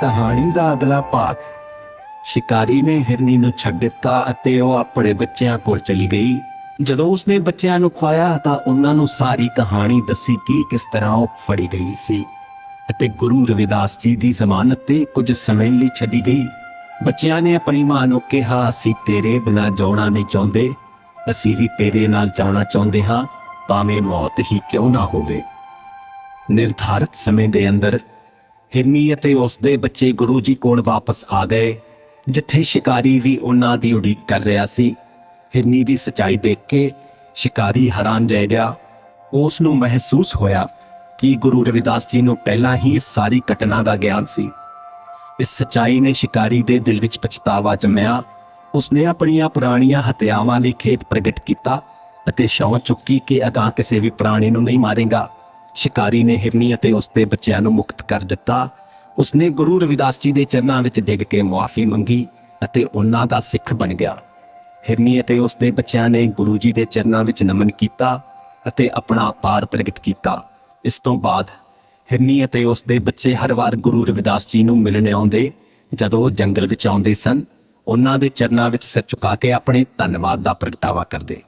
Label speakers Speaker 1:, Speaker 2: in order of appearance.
Speaker 1: ਕਹਾਣੀ ਦਾ ਅਗਲਾ ਭਾਗ ਸ਼ਿਕਾਰੀ ਨੇ ਹਿਰਨੀ ਨੂੰ ਛੱਡ ਦਿੱਤਾ ਅਤੇ ਉਹ ਆਪਣੇ ਬੱਚਿਆਂ ਕੋਲ ਚਲੀ ਗਈ। ਜਦੋਂ ਉਸਨੇ ਬੱਚਿਆਂ ਨੂੰ ਖਵਾਇਆ ਤਾਂ ਉਹਨਾਂ ਨੂੰ ਸਾਰੀ ਕਹਾਣੀ ਦੱਸੀ ਕਿ ਕਿਸ ਤਰ੍ਹਾਂ ਉਹ ਫੜੀ ਗਈ ਸੀ। ਅਤੇ ਗੁਰੂ ਰਵਿਦਾਸ ਜੀ ਦੀ ਜ਼ਮਾਨਤ ਤੇ ਕੁਝ ਸਮੇਂ ਲਈ ਛੱਡੀ ਗਈ। ਬੱਚਿਆਂ ਨੇ ਆਪਣੀ ਮਾਂ ਨੂੰ ਕਿਹਾ, ਅਸੀਂ ਤੇਰੇ ਬਿਨਾਂ ਜਾਣਾ ਨਹੀਂ ਚਾਹੁੰਦੇ। ਅਸੀਂ ਵੀ ਤੇਰੇ ਨਾਲ ਜਾਣਾ ਚਾਹੁੰਦੇ ਹਾਂ। ਭਾਵੇਂ ਮੌਤ ਹੀ ਕਿਉਂ ਨਾ ਹੋਵੇ। ਨਿਰਧਾਰਤ ਸਮੇਂ ਦੇ ਅੰਦਰ ਹਿਰਨੀ ਅਤੇ ਉਸ ਦੇ ਬੱਚੇ ਗੁਰੂ ਜੀ ਕੋਲ ਵਾਪਸ ਆ ਗਏ, ਜਿੱਥੇ ਸ਼ਿਕਾਰੀ ਵੀ ਉਹਨਾਂ ਦੀ ਉਡੀਕ ਕਰ ਰਿਹਾ ਸੀ। ਹਿਰਨੀ ਦੀ ਸਚਾਈ ਦੇਖ ਕੇ ਸ਼ਿਕਾਰੀ ਹੈਰਾਨ ਰਹਿ ਗਿਆ। ਉਸ ਨੂੰ ਮਹਿਸੂਸ ਹੋਇਆ ਕਿ ਗੁਰੂ ਰਵਿਦਾਸ ਜੀ ਨੂੰ ਪਹਿਲਾਂ ਹੀ ਇਸ ਸਾਰੀ ਘਟਨਾ ਦਾ ਗਿਆਨ ਸੀ। ਇਸ ਸਚਾਈ ਨੇ ਸ਼ਿਕਾਰੀ ਦੇ ਦਿਲ ਵਿੱਚ ਪਛਤਾਵਾ ਜੰਮਿਆ। ਉਸਨੇ ਆਪਣੀਆਂ ਪੁਰਾਣੀਆਂ ਹਤਿਆਵਾਂ ਲਈ ਖੇਤ ਪ੍ਰਗਟ ਕੀਤਾ ਅਤੇ ਸ਼ੌਂ ਚੁੱਕੀ ਕਿ ਅਗਾਂ ਕਿਸੇ ਵੀ ਪ੍ਰਾਣੀ ਨੂੰ ਨਹੀਂ ਮਾਰੇਗਾ। ਸ਼ਿਕਾਰੀ ਨੇ ਹਿਰਨੀ ਅਤੇ ਉਸਦੇ ਬੱਚਿਆਂ ਨੂੰ ਮੁਕਤ ਕਰ ਦਿੱਤਾ। ਉਸਨੇ ਗੁਰੂ ਰਵਿਦਾਸ ਜੀ ਦੇ ਚਰਨਾਂ ਵਿੱਚ ਡਿੱਗ ਕੇ ਮੁਆਫੀ ਮੰਗੀ ਅਤੇ ਉਹਨਾਂ ਦਾ ਸਿੱਖ ਬਣ ਗਿਆ। ਹਿਰਨੀ ਅਤੇ ਉਸਦੇ ਬੱਚਿਆਂ ਨੇ ਗੁਰੂ ਜੀ ਦੇ ਚਰਨਾਂ ਵਿੱਚ ਨਮਨ ਕੀਤਾ ਅਤੇ ਆਪਣਾ ਪਾਰ ਪ੍ਰਗਟ ਕੀਤਾ। ਇਸ ਤੋਂ ਬਾਅਦ ਹਿਰਨੀ ਅਤੇ ਉਸਦੇ ਬੱਚੇ ਹਰ ਵਾਰ ਗੁਰੂ ਰਵਿਦਾਸ ਜੀ ਨੂੰ ਮਿਲਣ ਆਉਂਦੇ, ਜਦੋਂ ਉਹ ਜੰਗਲ ਵਿੱਚ ਆਉਂਦੇ ਸਨ, ਉਹਨਾਂ ਦੇ ਚਰਨਾਂ ਵਿੱਚ ਸਿਰ ਝੁਕਾ ਕੇ ਆਪਣੇ ਧੰਨਵਾਦ ਦਾ ਪ੍ਰਗਟਾਵਾ ਕਰਦੇ।